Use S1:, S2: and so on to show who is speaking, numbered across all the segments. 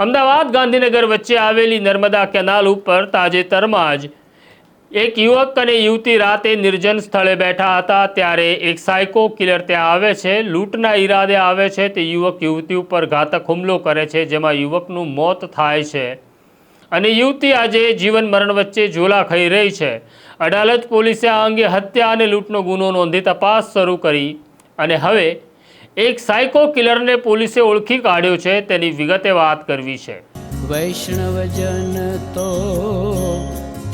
S1: અમદાવાદ ગાંધીનગર વચ્ચે આવેલી નર્મદા કેનાલ ઉપર તાજેતરમાં જ એક યુવક અને યુવતી રાતે નિર્જન સ્થળે બેઠા હતા ત્યારે એક સાયકો કિલર ત્યાં આવે છે, લૂંટના ઈરાદે આવે છે, તે યુવક યુવતી ઉપર ઘાતક હુમલો કરે છે, જેમાં યુવકનું મોત થાય છે. અને યુવતી આજે જીવન મરણ વચ્ચે ઝોલા ખાઈ રહી છે. અડાલજ પોલીસે આ અંગે હત્યા અને લૂંટનો ગુનો નોંધી તપાસ શરૂ કરી અને હવે એક સાયકો કિલરને પોલીસે ઓળખી કાઢ્યો છે તેની વિગતે વાત કરવી છે.
S2: વૈષ્ણવજન તો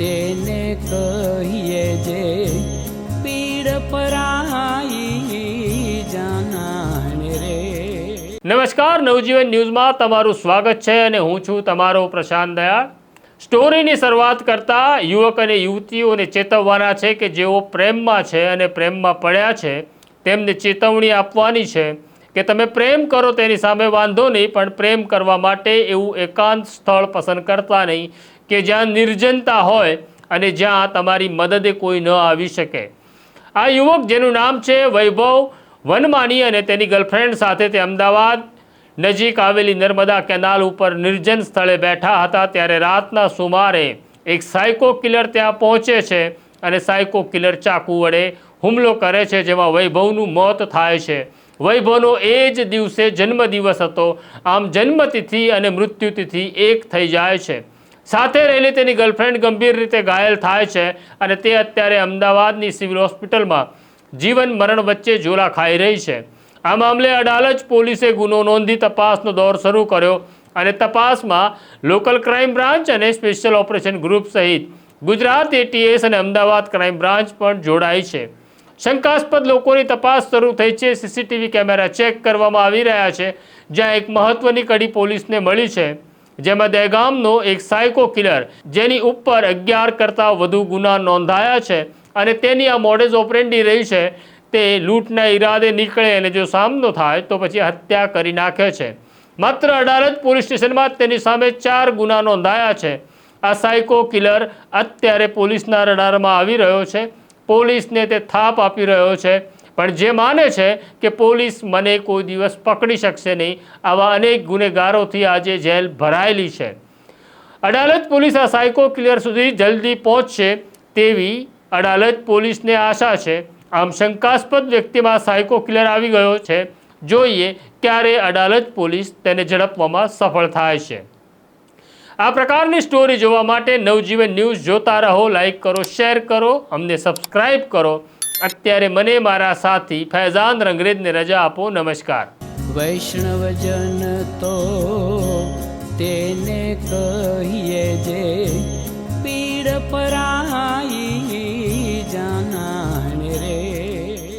S2: તેને કહીએ જે પીડ પરાઈ જાનાને રે.
S1: નમસ્કાર નવજીવન ન્યૂઝમાં તમારું સ્વાગત છે અને હું છું તમારો પ્રશાંત દયાળ. સ્ટોરીની શરૂઆત કરતાં યુવક અને યુવતીઓને ચેતવવાના છે કે જેઓ પ્રેમમાં છે અને પ્રેમમાં પડ્યા છે તેમને ચેતવણી આપવાની છે કે તમે પ્રેમ કરો તેની સામે વાંધો નહીં, પણ પ્રેમ કરવા માટે એવું એકાંત સ્થળ પસંદ કરતા નહીં કે જ્યાં નિર્જનતા હોય અને જ્યાં તમારી મદદે કોઈ ન આવી શકે. આ યુવક, જેનું નામ છે વૈભવ વનમાની અને તેની ગર્લફ્રેન્ડ સાથે તે અમદાવાદ નજીક આવેલી નર્મદા કેનાલ ઉપર નિર્જન સ્થળે બેઠા હતા. ત્યારે રાતના સુમારે એક સાયકો કિલર ત્યાં પહોંચે છે અને સાયકો કિલર ચાકુ વડે હુમલો કરે છે જેમાં વૈભવનું મોત થાય છે. વૈભવનો એ જ દિવસે જન્મદિવસ હતો. આમ જન્મતિથિ અને મૃત્યુતિથિ એક થઈ જાય છે. સાથે રહેલી તેની ગર્લફ્રેન્ડ ગંભીર રીતે ઘાયલ થાય છે અને તે અત્યારે અમદાવાદની સિવિલ હોસ્પિટલમાં જીવન મરણ વચ્ચે ઝોલા ખાઈ રહી છે. આ મામલે અડાલજ પોલીસે ગુનો નોંધી તપાસનો દોર શરૂ કર્યો અને તપાસમાં લોકલ ક્રાઇમ બ્રાન્ચ અને સ્પેશિયલ ઓપરેશન ગ્રુપ સહિત ગુજરાત એટીએસ અને અમદાવાદ ક્રાઇમ બ્રાન્ચ પણ જોડાઈ છે. શંકાસ્પદ લોકોની તપાસ શરૂ થઈ છે. સીસીટીવી કેમેરા ચેક કરવામાં આવી રહ્યા છે, જ્યાં એક મહત્વની કડી પોલીસને મળી છે, જેમાં દહેગામનો એક સાયકો કિલર, જેની ઉપર અગિયાર કરતાં વધુ ગુના નોંધાયા છે અને તેની આ મોડેઝ ઓપરેન્ડી રહી છે. તે લૂંટના ઈરાદે નીકળે અને જો સામનો થાય, તો પછી હત્યા કરી નાખે છે. માત્ર અડાલજ પોલીસ સ્ટેશનમાં તેની સામે ચાર ગુના નોંધાયા છે. આ સાયકો કિલર અત્યારે પોલીસના રડારમાં આવી રહ્યો છે. પોલીસને તે થાપ આપી રહ્યો છે. પણ જે માને છે કે પોલીસ મને કોઈ દિવસ પકડી શકશે નહીં, આવા અનેક ગુનેગારોથી આજે જેલ ભરાયેલી છે. અડાલત પોલીસ આ સાયકો ક્લિયર સુધી જલ્દી પહોંચશે તેવી અડાલત પોલીસને આશા છે. આમ શંકાસ્પદ વ્યક્તિમાં સાયકો ક્લિયર આવી ગયો છે. જોઈએ ક્યારે અડાલત પોલીસ તેને ઝડપવામાં સફળ થાય છે. આ પ્રકારની સ્ટોરી જોવા માટે નવજીવન ન્યૂઝ જોતા રહો લાઈક કરો શેર કરો, અમને સબસ્ક્રાઇબ કરો. અત્યારે મને મારા સાથી ફૈઝાન રંગરેજને રજા આપો. નમસ્કાર.
S2: વૈષ્ણવજન તો તેને કહીએ જે પીડ પરાઈ